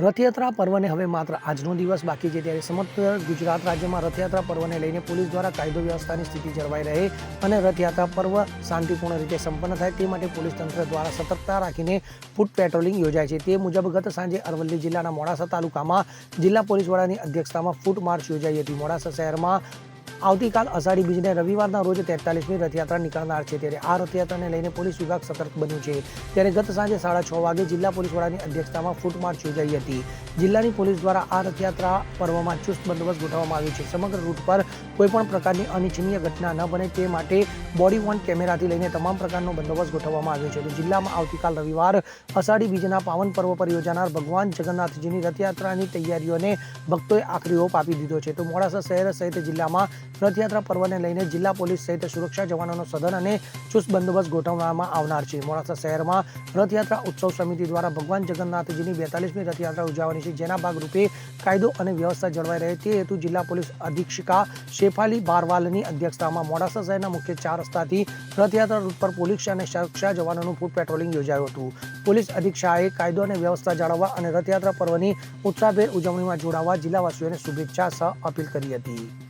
રથયાત્રા પર્વને હવે માત્ર આજનો દિવસ બાકી છે ત્યારે સમગ્ર ગુજરાત રાજ્યમાં રથયાત્રા પર્વને લઈને પોલીસ દ્વારા કાયદો વ્યવસ્થાની સ્થિતિ જળવાઈ રહે અને રથયાત્રા પર્વ શાંતિપૂર્ણ રીતે સંપન્ન થાય તે માટે પોલીસ તંત્ર દ્વારા સતર્કતા રાખીને ફૂટ પેટ્રોલિંગ યોજાય છે. તે મુજબ ગત સાંજે અરવલ્લી જિલ્લાના મોડાસા તાલુકામાં જિલ્લા પોલીસ વડાની અધ્યક્ષતામાં ફૂટ માર્ચ યોજાઈ હતી. મોડાસા શહેરમાં આવતીકાલ અષાઢી બીજને રવિવારના રોજ તેતાલીસમી રથયાત્રા નીકળનાર છે. ત્યારે આ રથયાત્રાને લઈને પોલીસ વિભાગ સતર્ક બન્યું છે. ત્યારે ગત સાંજે સાડા છ વાગે જિલ્લા પોલીસ વડાની અધ્યક્ષતામાં ફૂટ માર્ચ યોજાઈ હતી. જિલ્લાની પોલીસ દ્વારા આ રથયાત્રા પર્વમાં ચુસ્ત બંદોબસ્ત ગોઠવવામાં આવ્યો છે. સમગ્ર રૂટ પર કોઈપણ પ્રકારની અનિચ્છનીય ઘટના ન બને તે માટે બોડી વોન કેમેરાથી લઈને તમામ પ્રકારનો બંદોબસ્ત ગોઠવવામાં આવ્યો છે. તો જિલ્લામાં આવતીકાલ રવિવાર અષાઢી બીજના પાવન પર્વ પર યોજાનાર ભગવાન જગન્નાથજીની રથયાત્રાની તૈયારીઓને ભક્તોએ આખરી ઓપ આપી દીધો છે. તો મોડાસા શહેર સહિત જિલ્લામાં રથયાત્રા પર્વને લઈને જિલ્લા પોલીસ સહિત સુરક્ષા જવાનોનો સઘન અને ચુસ્ત બંદોબસ્ત ગોઠવવામાં આવનાર છે. મોડાસા શહેરમાં રથયાત્રા ઉત્સવ સમિતિ દ્વારા ભગવાન જગન્નાથજીની બેતાલીસમી રથયાત્રા ઉજવવાની છે, જેના ભાગરૂપે કાયદો અને વ્યવસ્થા જળવાઈ રહે તે હેતુ જિલ્લા પોલીસ અધિક્ષિકા શેફાલી બારવાલની અધ્યક્ષતામાં મોડાસા શહેરના મુખ્ય ચાર રસ્તાથી રથયાત્રા રૂટ પર પોલીસ અને સુરક્ષા જવાનોનું ફૂટ પેટ્રોલિંગ યોજાયું હતું. પોલીસ અધિક્ષાએ કાયદો અને વ્યવસ્થા જાળવવા અને રથયાત્રા પર્વની ઉત્સાહભેર ઉજવણીમાં જોડાવા જિલ્લાવાસીઓને શુભેચ્છા સહ અપીલ કરી હતી.